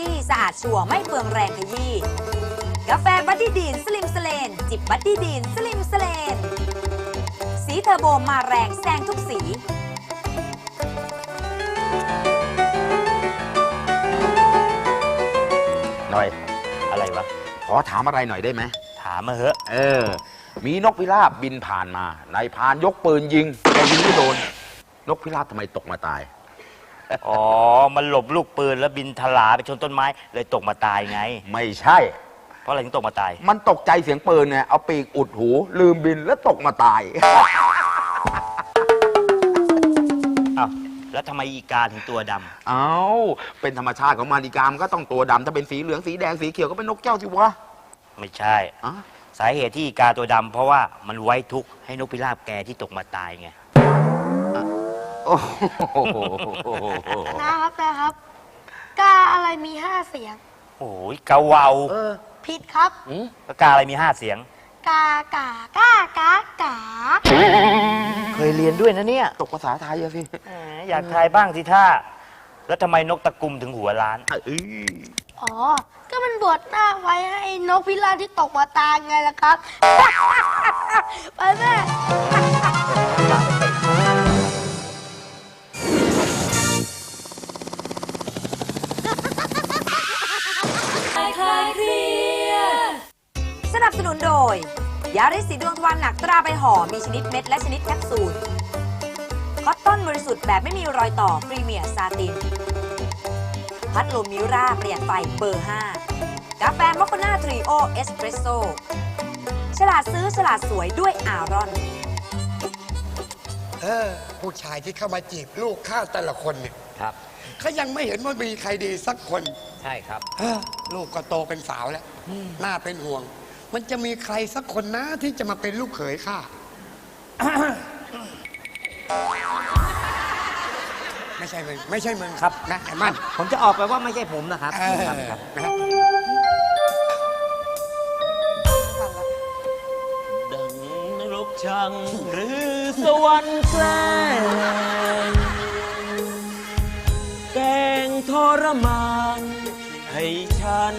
ซี่สะอาดชัวร์ไม่เปลืองแรงขยี้กาแฟบัดดี้ดีนสลิมสเลน จิบบัดดี้ดีนสลิมสเลน สีเทอร์โบมาแรงแซงทุกสี หน่อย อะไรวะ ขอถามอะไรหน่อยได้ไหม ถามมาเหอะ เออ มีนกพิราบบินผ่านมา นายพรานยกปืนยิงแต่ยิงไม่โดน นกพิราบทำไมตกมาตาย อ๋อ มันหลบลูกปืนแล้วบินทลาไปชนต้นไม้ เลยตกมาตายไง ไม่ใช่ เพราะอะไรถึงตกมาตาย มันตกใจเสียงปืนเนี่ยเอาปีกอุดหู ลืมบินแล้วตกมาตาย อ้าว แล้วทำไมอีกาถึงตัวดำเอาเป็นธรรมชาติของมันอีกามนก็ต้องตัวดำถ้าเป็นสีเหลืองสีแดงสีเขียวก็เป็นนกแก้วสิวะไม่ใช่ อะสาเหตุที่อีกาตัวดำเพราะว่ามันไว้ทุกข์ให้นกพิราบแกที่ตกมาตายไงโอ้โหนะครับนะครับกาอะไรมีห้าเสียง โอ้ยกาวาวเออผิดครับแล้วกาอะไรมีห้าเสียง กากากากากาเคยเรียนด้วยนะเนี่ย ตกภาษาไทยอะสิแหมอยากทายบ้างสิท่า แล้วทำไมนกตะกุมถึงหัวล้านเอ้ยอ๋อ ก็มันบดหน้าไว้ให้นกพิราบที่ตกมาตายไงล่ะครับ ไปแม่ สนับสนุนโดย ยาริสสีดวงทวารหนักตราใบห่อ มีชนิดเม็ดและชนิดแคปซูล คอตตอนบริสุทธิ์แบบไม่มีรอยต่อ พรีเมียร์ซาติน พัดลมมิราประหยัดไฟเบอร์ 5 กาแฟมอคคาน่าทรีโอเอสเปรสโซฉลาดซื้อฉลาดสวยด้วยอารอน เออผู้ชายที่เข้ามาจีบลูกข้าแต่ละคนเนี่ยครับ เขายังไม่เห็นว่ามีใครดีสักคน ใช่ครับ เออลูกก็โตเป็นสาวแล้ว น่าเป็นห่วง มันจะมีใครสักคนนะที่จะมาเป็นลูกเขยข้าไม่ใช่มึงไม่ใช่มึงครับนะไอ้มันผมจะออกไปว่าไม่ใช่ผมนะครับเออครับครับนะดังนรกชังหรือสวรรค์แกล้งแกล้งทรมาน ให้ฉัน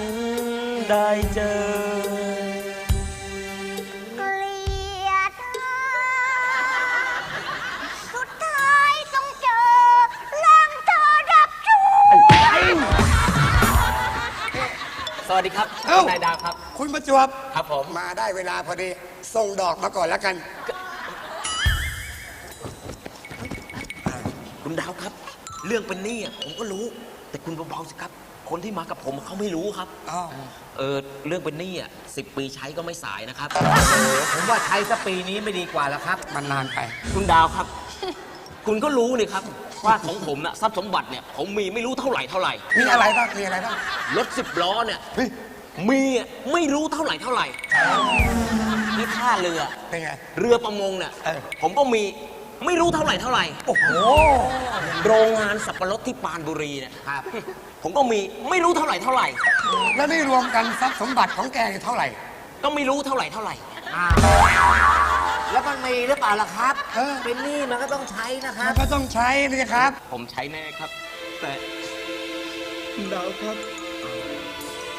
ได้เจอ วัสดีครับเอ้า นายดาวครับ คุณประจวบ ครับผม มาได้เวลาพอดี ส่งดอกมาก่อนแล้วกัน คุณดาวครับ เรื่องเป็นหนี้อะผมก็รู้ แต่คุณเบาๆสิครับ คนที่มากับผมเขาไม่รู้ครับ อ๋อ เออเรื่องเป็นหนี้อะสิปีใช้ก็ไม่สายนะครับ ผมว่าใช้สักปีนี้ไม่ดีกว่าแล้วครับ มันนานไป คุณดาวครับ คุณก็รู้นี่ครับ ว่าของผมน่ะทรัพย์สมบัติเนี่ยผมมีไม่รู้เท่าไหร่เท่าไหร่มีอะไรบ้างมีอะไรบ้างรถสิบล้อเนี่ยมีอะไม่รู้เท่าไหร่เท่าไหร่ที่ท่าเรือ เป็นไง เรือประมงเนี่ยเออ ผมก็มีไม่รู้เท่าไหร่เท่าไหร่โอ้โหโรงงานสับปะรดที่ปรานบุรีเนี่ยครับ ผมก็มีไม่รู้เท่าไหร่เท่าไหร่ แล้วนี่รวมกันทรัพย์สมบัติของแกเนี่ยเท่าไหร่ ก็ไม่รู้เท่าไหร่เท่าไหร่ แล้วมันมีหรือเปล่าล่ะครับเออ เป็นหนี้มันก็ต้องใช้นะครัมับนก็ต้องใช้นี่ครับ ผมใช้แน่ครับ แต่คุณดาวครับ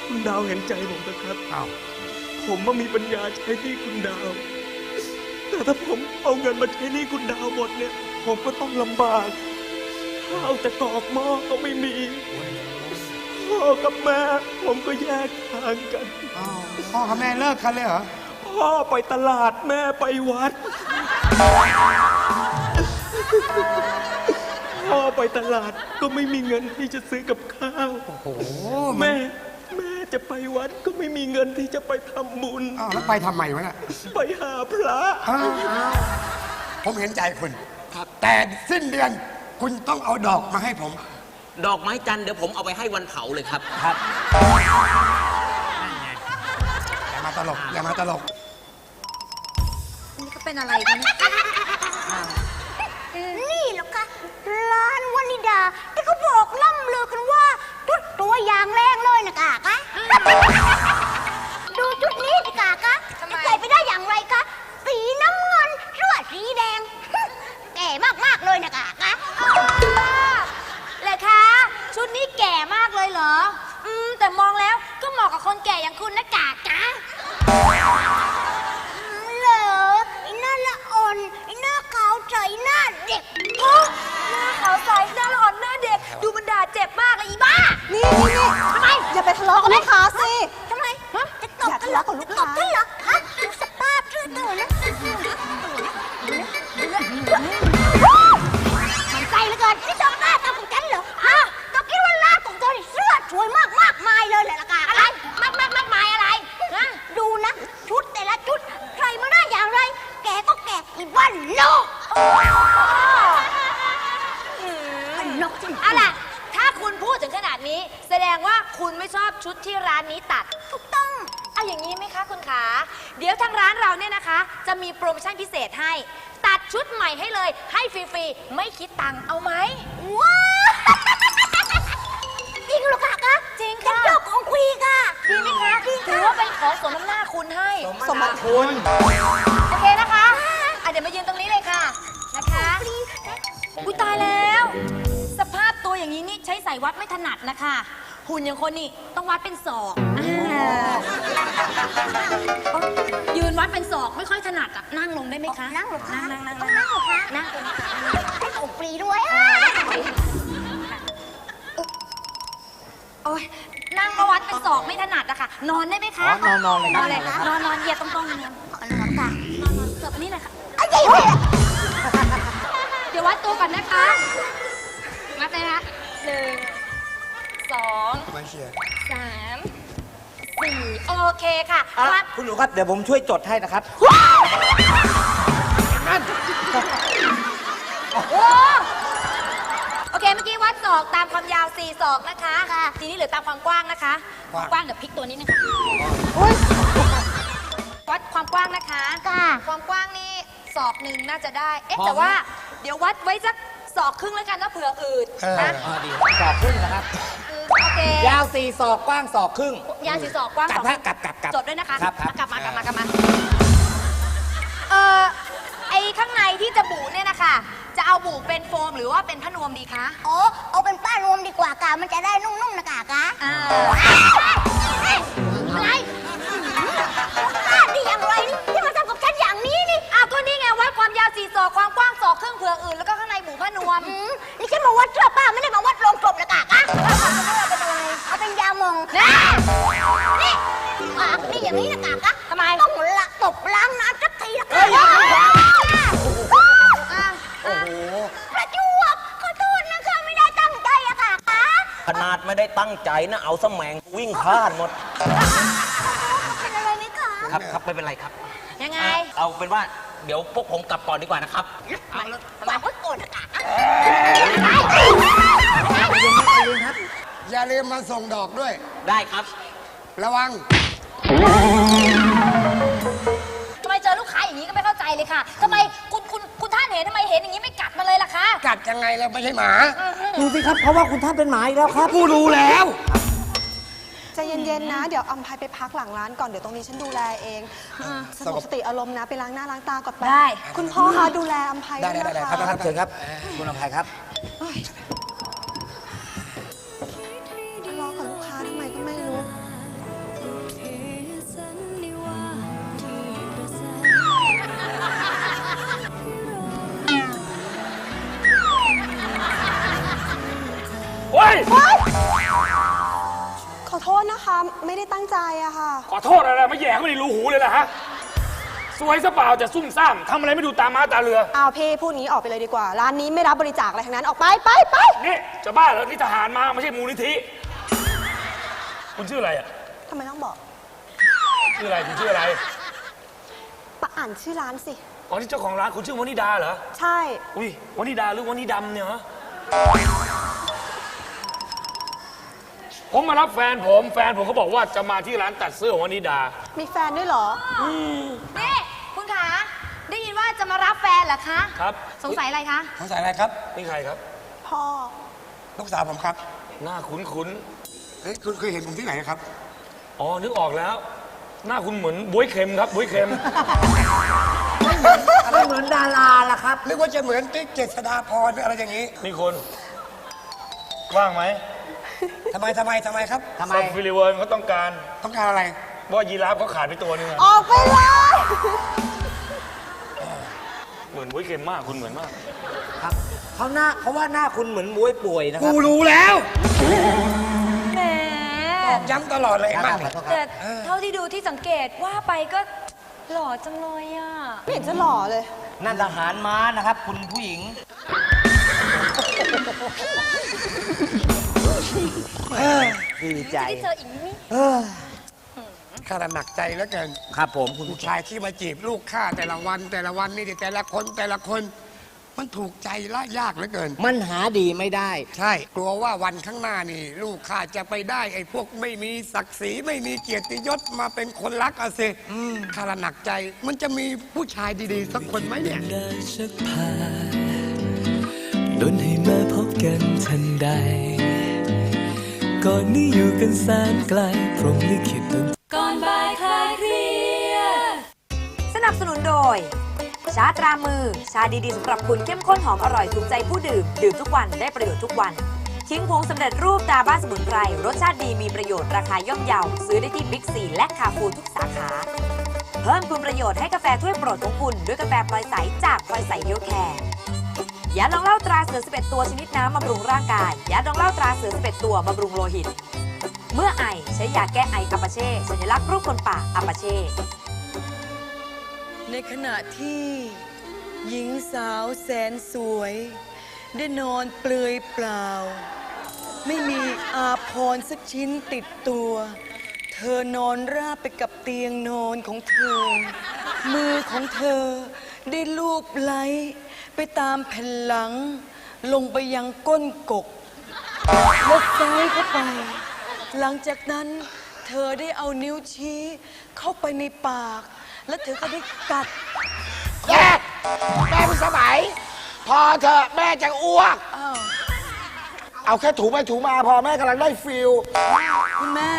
คุณดาวเห็นใจผมนะครับ อ้าว ผมไม่มีปัญญาใช้หนี่คุณดาว แต่ถ้าผมเอาเงินมาใช้หนี่คุณดาวหมดเนี่ย ผมก็ต้องลำบากข้าวจะกรอกหม้อก็ไม่มีพ่อกับแม่ผมก็แยกทางกันอ้าวพ่อกับแม่เลิกกันเลยเหรอ พ่อไปตลาดแม่ไปวัด พ่อไปตลาดก็ไม่มีเงินที่จะซื้อกับข้าว โอ้โหแม่ แม่จะไปวัดก็ไม่มีเงินที่จะไปทำบุญ อ้าวแล้วไปทำไมวะน่ะไปหาพระ อ้าวผมเห็นใจคุณแต่สิ้นเดือนคุณต้องเอาดอกมาให้ผม ดอกไม้จันทร์เดี๋ยวผมเอาไปให้วันเผาเลยครับ ครับ อย่ามาตลก อย่ามาตลกนี่ก็ เป็นอะไรกันเนี่ยนี่เหรอคะร้านวานิดาที่เขาบอกล่ำลือกันว่าชุดตัวอย่างแรงเลยนะกากะดูชุดนี้สิ สมบัติคุณ โอเคนะคะอะเดี๋ยวมายืนตรงนี้เลยค่ะ นะคะ อุ้ยตายแล้ว สภาพตัวอย่างนี้นี่ใช้สายวัดไม่ถนัดนะคะ หุ่นอย่างคนนี่ต้องวัดเป็นศอกอ่ายืนวัดเป็นศอกไม่ค่อยถนัดอะนั่งลงได้ไหมคะ นั่งเหรอคะนั่งนั่งต้นั่องงนั่งเหรอคะนั่งตรงนี้ค่ะให้ของฟรีด้วยอะโอ้ย นั่งก็วัดเป็นศอกไม่ถนัดอะค่ะ นอนได้ไหมคะอ๋อนอนนอนเลยนอนเลยนอนนอนเหยียดตรงๆนอนขอนอนค่ะนอนนอนเกือบนี่เลยค่ะไอ้ยี่ห้อเดี๋ยววัดตัวก่อนนะคะวัดเลยนะคะหนึ่งสองไม่เชื่อสามสี่โอเคค่ะอะวัดคุณหนูครับ เดี๋ยวผมช่วยจดให้นะครับโอ้โอเคเมื่อกี้วัด ศอกตามความยาว4ศอกนะคะทีนี้เหลือตามความกว้างนะคะกว้าง กว้างเดี๋ยวพลิกตัวนี้นะคะวัดความกว้างนะคะค่ะความกว้างนี่ศอกหนึ่งน่าจะได้ เอ๊ะพอไหมแต่ว่า เดี๋ยววัดไว้สักศอกครึ่งแล้วกันนะเผื่ออืดเออนะอ่าดีศอกครึ่งนะครับอืมโอเค ยาวสี่ศอกกว้างศอกครึ่ง ยาวสี่ศอกกว้างกลับศอกฮะกลับกลับกลับจดด้วยนะคะครับครับกลับมากลับมากลับมา เอ่อไอข้างในที่จะบูเนี่ยนะคะ จะเอาบูเป็นโฟมหรือว่าเป็นผ้านวมดีคะโอ้เอาเป็นป้ารวมดีกว่ากามันจะได้นุ่มๆนะกากะ อ่า อะไร สแมงวิ่งพลาดหมด เป็นอะไรไหมคะครับครับไม่เป็นไรครับ ยังไงอะเอาเป็นว่าเดี๋ยวพวกผมกลับก่อนดีกว่านะครับบอกไว้ก่อนนะกากะอย่าลืมมาส่งดอกด้วย ได้ครับ ระวัง ทำไมเจอลูกค้าอย่างนี้ก็ไม่เข้าใจเลยค่ะทำไมคุณคุณคุณท่านเห็นทำไมเห็นอย่างนี้ไม่กัดมาเลยล่ะคะ กัดยังไงเราไม่ใช่หมา ดูสิครับ เพราะว่าคุณท่านเป็นหมาอีกแล้วครับ ผู้รู้แล้ว ใจเย็นๆนะ เดี๋ยวอำพายไปพักหลังร้านก่อน เดี๋ยวตรงนี้ฉันดูแลเองสงบสติอารมณ์นะ ไปล้างหน้าล้างตาก่อนไป ได้ คุณพ่อคะดูแลอำพายได้ด้วยได้ได้นะครัคะบครับเชิญครับ คุณอภัยครับ ไม่ได้ตั้งใจอะค่ะ ขอโทษอะไรมาแย่เข้าไปในรูหูเลยล่ะฮะสวยซะเปล่าจะซุ่มซ่ามทำอะไรไม่ดูตาม้าตาเรือเอาพี่พูดงี้ออกไปเลยดีกว่า ร้านนี้ไม่รับบริจาคอะไรทั้งนั้นออกไปไปไปนี่จะบ้าเหรอนี่ทหารมาไม่ใช่มูลนิธิ คุณชื่ออะไรอะทำไมต้องบอกชื่ออะไรคุณชื่ออะไรปะอ่านชื่อร้านสิ อ๋อที่เจ้าของร้านคุณชื่อวนิดาเหรอ ใช่ อุ้ยวนิดาหรือวนิดำเนี่ยฮะ ผมมารับแฟนผมแฟนผมเขาบอกว่าจะมาที่ร้านตัดเสื้อของวนิดา มีแฟนด้วยเหรอ นี่คุณขาได้ยินว่าจะมารับแฟนเหรอคะ ครับ สงสัยอะไรคะ สงสัยอะไรครับ นี่ใครครับ พ่อ ลูกสาวผมครับหน้าคุ้นคุ้นเฮ้ยคุณเคยเห็นผมที่ไหนครับ ๆอ๋อนึกออกแล้ว หน้าคุณเหมือนบวยเค็มครับบวยเค็มอะไรเหมือนดาราล่ะครับ นึกว่าจะเหมือนติ๊กเจษฎาพรหรืออะไรอย่างนี้ นี่คุณว่างไหม ทำไมทำไมทำไมครับทำไมซอฟฟิลิเวิร์นเขาต้องการต้องการอะไรว่ายีราฟเขาขาดไปตัวนึงอะออกไปเลย เหมือนวุ้ยเค็มมากคุณเหมือนมาก ครับเขาหน้าเขาว่าหน้าคุณเหมือนมวยป่วยนะคกูรับรู้แล้วแหมบอกย้ำตลอดเลยไอ้คมัรันบขอโทษคแต่รับเท่าที่ดูที่สังเกตว่าไปก็หล่อจังเลยอะ ไม่เห็นจะหล่อเลย นั่นทหารม้านะครับ คุณผู้หญิง ดีใจที่เจออีกนิดข้าหนักใจแล้วเกินครับผมคุณผู้ชายที่มาจีบลูกข้าแต่ละวัน แต่ละวันนี่แต่ละคนแต่ละคน มันถูกใจละยากเหลือเกิน มันหาดีไม่ได้ ใช่ กลัวว่าวันข้างหน้านี่ ลูกข้าจะไปได้ ไอ้พวกไม่มีศักดิ์ศรีไม่มีเกียรติยศมาเป็นคนรักอะสิข้าละหนักใจ มันจะมีผู้ชายดีๆสักคนไหมเนี่ย ได้ชักพาดนให้มาพบ กันทันใด ก่อนนี้อยู่กันแสนไกลพรหมลิขิตก่อนบ่ายคลายเครียดสนับสนุนโดย ชาตรามือ ชาดีๆสำหรับคุณเข้มข้นหอมอร่อยถูกใจผู้ดื่ม ดื่มทุกวันได้ประโยชน์ทุกวัน ทิ้งผงสำเร็จรูปตาบ้านสมุนไพรรสชาติดีมีประโยชน์ราคาย่อมเยาซื้อได้ที่บิ๊กซีและคาฟูทุกสาขาเพิ่มคุณประโยชน์ให้กาแฟถ้วยโปรดของคุณ ด้วยกาแฟพลอยใสจากพลอยใสเฮลแคร์ ยาดองเหล้าตราเสือ 11 ตัวชนิดน้ำบำรุงร่างกาย ยาดองเหล้าตราเสือ 11 ตัวบำรุงโลหิต เมื่อไอใช้ยาแก้ไออัปาเช่สัญลักษณ์รูปคนป่าอัปาเช่ ในขณะที่หญิงสาวแสนสวย ได้นอนเปลือยเปล่า ไม่มีอาภรณ์สักชิ้นติดตัว เธอนอนราบไปกับเตียงนอนของเธอ มือของเธอได้ลูบไล้ ไปตามแผ่นหลัง ลงไปยังก้นกกและซ้ายเข้าไป หลังจากนั้น เธอได้เอานิ้วชี้ เข้าไปในปาก แล้วเธอก็ได้กัด แม่แม่คุณสมัย พอเถอะแม่จะอ้วก อ้าว เอาแค่ถูไปถูมาพอแม่กำลังได้ฟิล คุณแม่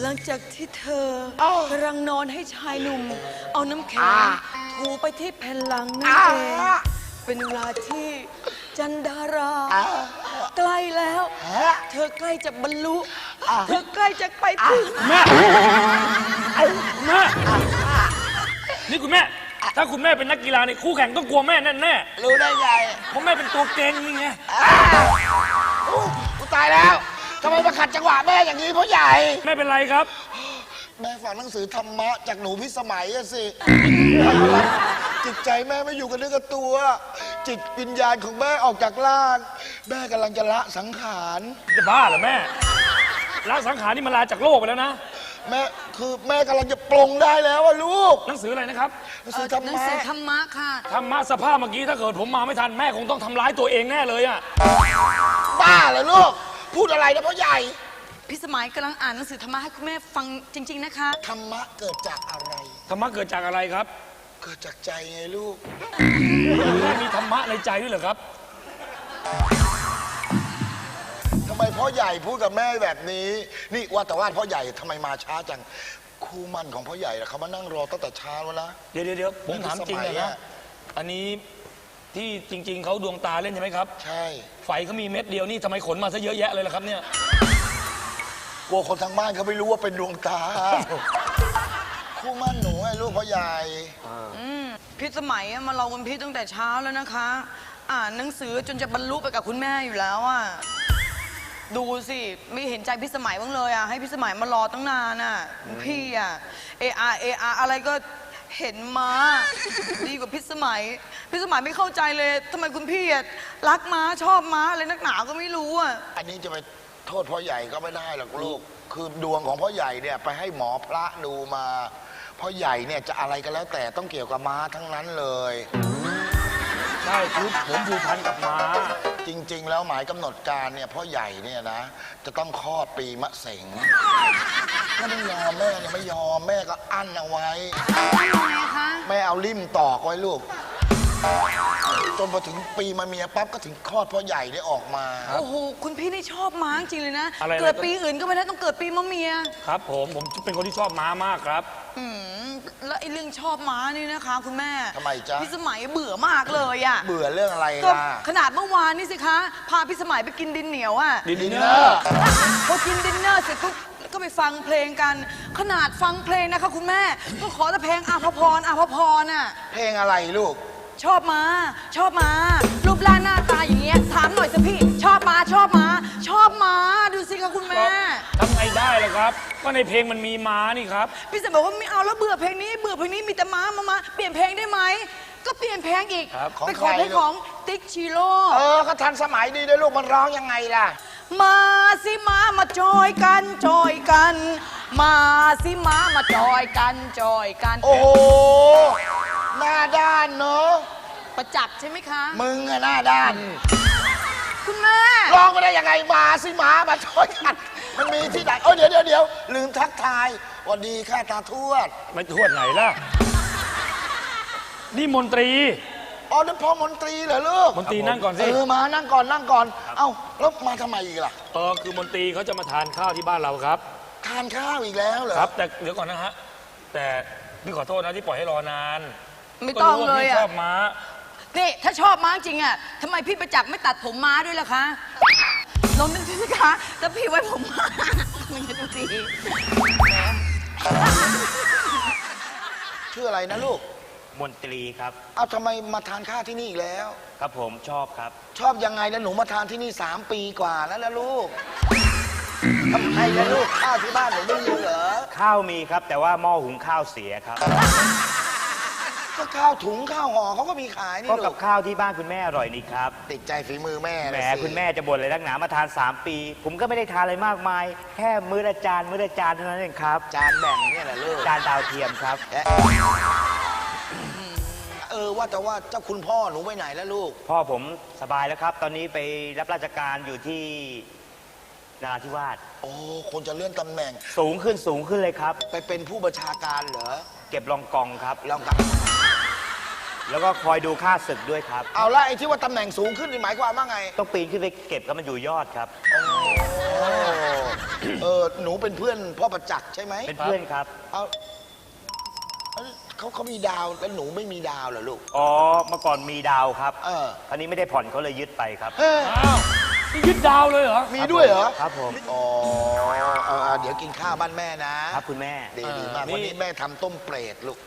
หลังจากที่เธอเอ้ากำลังนอนให้ชายหนุ่ม เอาน้ำแข็งอ่า ถูไปที่แผ่นหลังนั่นอ่าเองเป็นเวลาที่จันดาราอ่าใกล้แล้วฮะเธอใกล้จะบรรลุอ่าเธอใกล้จะไปถึงแม่แม่นี่คุณแม่ ถ้าคุณแม่เป็นนักกีฬาในคู่แข่งต้องกลัวแม่แน่แน่รู้ได้ไงๆเพราะแม่เป็นตัวเก่งนี่ไงอ้าวอู้กูตายแล้วทำไมมาขัดจังหวะแม่อย่างนี้พ่อใหญ่ ไม่เป็นไรครับ แม่ฝันหนังสือธรรมะจากหนูพิสมัยอะสิ จิตใจแม่ไม่อยู่กับเนื้อกับตัว จิตวิญญาณของแม่ออกจากร่าง แม่กำลังจะละสังขาร จะบ้าเหรอแม่ละสังขารนี่มันลาจากโลกไปแล้วนะ แม่คือแม่กำลังจะปลงได้แล้วอะลูกหนังสืออะไรนะครับ หนังสือธรรหนังมะสือธรรมะค่ะ ธรรมะสภาพเมื่อกี้ถ้าเกิดผมมาไม่ทันแม่คงต้องทำร้ายตัวเองแน่เลยอะ บ้าเหรอลูก พูดอะไรนะพ่อใหญ่ พี่สมัยกำลังอ่านหนังสือธรรมะให้คุณแม่ฟังจริง ๆ นะคะ ธรรมะเกิดจากอะไร ธรรมะเกิดจากอะไรครับเกิดจากใจไงลูก แม่มีธรรมะในใจด้วยเหรอครับ ทำไมพ่อใหญ่พูดกับแม่แบบนี้ นี่ว่าแต่ว่าพ่อใหญ่ทำไมมาช้าจัง คู่มั่นของพ่อใหญ่นะเขามานั่งรอตั้งแต่เช้าแล้วนะ เดี๋ยวเดี๋ยวเดี๋ยวผมถามจริงเลยสมัยนะอะอันนี้ที่จริง ๆเขาดวงตาเล่นใช่ไหมครับ ใช่ ไฟเขามีเม็ดเดียวนี่ทำไมขนมาซะเยอะแยะเลยล่ะครับเนี่ย กลัวคนทางบ้านเขาไม่รู้ว่าเป็นดวงตา คู่มั่นหนูไอ้ลูกพ่อใหญ่อืมพี่สมัยอะมาลองวันพี่ตั้งแต่เช้าแล้วนะคะ อ่านหนังสือจนจะบรรลุไปกับคุณแม่อยู่แล้วอะดูสิไม่เห็นใจพี่สมัยบ้างเลยอะให้พี่สมัยมารอตั้งนานอะพี่อะเออาเออาอะไรก็เห็นม้า ดีกว่าพี่สมัยพี่สมัยไม่เข้าใจเลยทำไมคุณพี่อะรักม้าชอบม้าอะไรนักหนาก็ไม่รู้อะ อันนี้จะไป โทษพ่อใหญ่ก็ไม่ได้หรอกลูก คือดวงของพ่อใหญ่เนี่ยไปให้หมอพระดูมา พ่อใหญ่เนี่ยจะอะไรก็แล้วแต่ต้องเกี่ยวกับม้าทั้งนั้นเลย ใช่คือผมผูกพันกับม้า จริง ๆ แล้วหมายกำหนดการเนี่ยพ่อใหญ่เนี่ยนะ จะต้องคลอดปีมะเสงถ้าไม่ยอมแม่เนี่ยไม่ยอมแม่ก็อั้นเอาไว้ แม่เอาลิ่มตอกไว้ลูก จนพอถึงปีมาเมียปั๊บก็ถึงคลอดพ่อใหญ่ได้ออกมา โอ้โห คุณพี่นี่ชอบม้าจริงเลยนะ อะไรนะ เกิดปีอื่นก็ไม่ได้ต้องเกิดปีมะเมียครับผมผมเป็นคนที่ชอบม้ามากครับ อืมแล้วไอ้เรื่องชอบม้านี่นะคะ คุณแม่ทำไมจ๊ะ พี่สมัยเบื่อมากเลยอะเบื่อเรื่องอะไรก็ล่ะขนาดเมื่อวานนี่สิคะ พาพี่สมัยไปกินดินเหนียวอะ ดินเนอร์ พอกินดินเนอร์เสร็จปุ๊บก็ไปฟังเพลงกัน ขนาดฟังเพลงนะคะ คุณแม่ ก็ขอแต่เพลงอาภพรอาภพรอะเพลงอะไรลูก ชอบมา ชอบมา รูปร่างหน้าตาอย่างเงี้ยถามหน่อยสิพี่ ชอบมา ชอบมา ชอบมา ดูสิคะคุณแม่ ทำไงได้ล่ะครับ ก็ในเพลงมันมีม้านี่ครับ พี่สมัยบอกว่าไม่เอาแล้วเบื่อเพลงนี้ เบื่อเพลงนี้มีแต่ม้ามามาเปลี่ยนเพลงได้ไหม ก็เปลี่ยนเพลงอีก ครับของไปขอใครเพลงของติ๊กชิโร่ เออ ก็ทันสมัยดีด้วยลูกมันร้องยังไงล่ะ มาสิมามาจอยกันจอยกัน มาสิมามาจอยกันจอยกัน โอ้โห หน้าด้านเนอะประจักษ์ใช่ไหมคะ มึงอะหน้าด้านคุณแม่ ร้องมาได้ยังไงมาสิหมามาช่วยกันมันมีที่ไหนเออเดี๋ยวเดี๋ยวเดี๋ยวลืมทักทายสวัสดีค่ะตาทวดไม่ทวดไหนล่ะ นี่มนตรี อ๋อนั่นพ่อมนตรีเหรอลูกมนตรีนั่งก่อนเอสิอมานั่งก่อนนั่งก่อน เอ้าแล้วมาทำไมอีกล่ะเออคือมนตรีเขาจะมาทานข้าวที่บ้านเราครับ ทานข้าวอีกแล้วเหรอครับ แต่เดี๋ยวก่อนนะฮะ แต่พี่ขอโทษนะที่ปล่อยให้รอนาน ไม่ต้องก็รู้เลว่ายพี่อะชอบม้า นี่ถ้าชอบม้าจริงอะทำไมพี่ประจักษ์ไม่ตัดผมม้าด้วยล่ะคะลองนึกดูสิคะถ้าพี่ไว้ผมม้ามันจะดูดีชื่ออะไรนะลูกมนตรีครับ เอ้าทำไมมาทานข้าวที่นี่อีกแล้ว ครับผมชอบครับ ชอบยังไงแล้วหนูมาทานที่นี่สามปีกว่าแล้วนะลูกทำไมล่ะลูกข้าวที่บ้านหนูไม่มีเหรอ ข้าวมีครับ แต่ว่าหม้อหุงข้าวเสียครับ ก็ข้าวถุงข้าวห่อเขาก็มีขายนี่ก็ลูกับกข้าวที่บ้านคุณแม่อร่อยนี่ครับ ติดใจฝีมือแม่แหมนะสิคุณแม่จะบ่นอะไรนักหนามาทาน 3 ปี ผมก็ไม่ได้ทานอะไรมากมาย แค่มื้อละจานมื้อละจานเท่านั้นเองครับ จานแบ่งเนี่ยแหละลูกจานดาวเทียมครับเอ๊ะเออว่าแต่ว่าเจ้าคุณพ่อหนูไปไหนแล้วลูก พ่อผมสบายแล้วครับ ตอนนี้ไปรับราชการอยู่ที่นราธิวาสโอ้คนจะเลื่อนตำแหน่ง สูงขึ้นสูงขึ้นเลยครับ ไปเป็นผู้บัญชาการเหรอเก็บรองกองครับ ลองกับ แล้วก็คอยดูค่าศึกด้วยครับ เอาละไอ้ที่ว่าตำแหน่งสูงขึ้นนี่หมายความว่าไง ต้องปีนขึ้นไปเก็บครับมันอยู่ยอดครับโอ้เออหนูเป็นเพื่อนพ่อประจักษ์ใช่ไหมเป็นเพื่อนครับ เอาเอ้ยเขาเขามีดาวแล้วหนูไม่มีดาวเหรอลูก อ๋อ เมื่อก่อนมีดาวครับเออคราวนี้ไม่ได้ผ่อนเขาเลยยึดไปครับ เฮ้ยอ้าวนี่ยึดดาวเลยเหรอ มีด้วยเหรอครับผม อ๋อเอาเอาเดี๋ยวกินข้าวบ้านแม่นะครับคุณแม่ ดีดีมากเออนี่วันนี้แม่ทำต้มเปรตลูก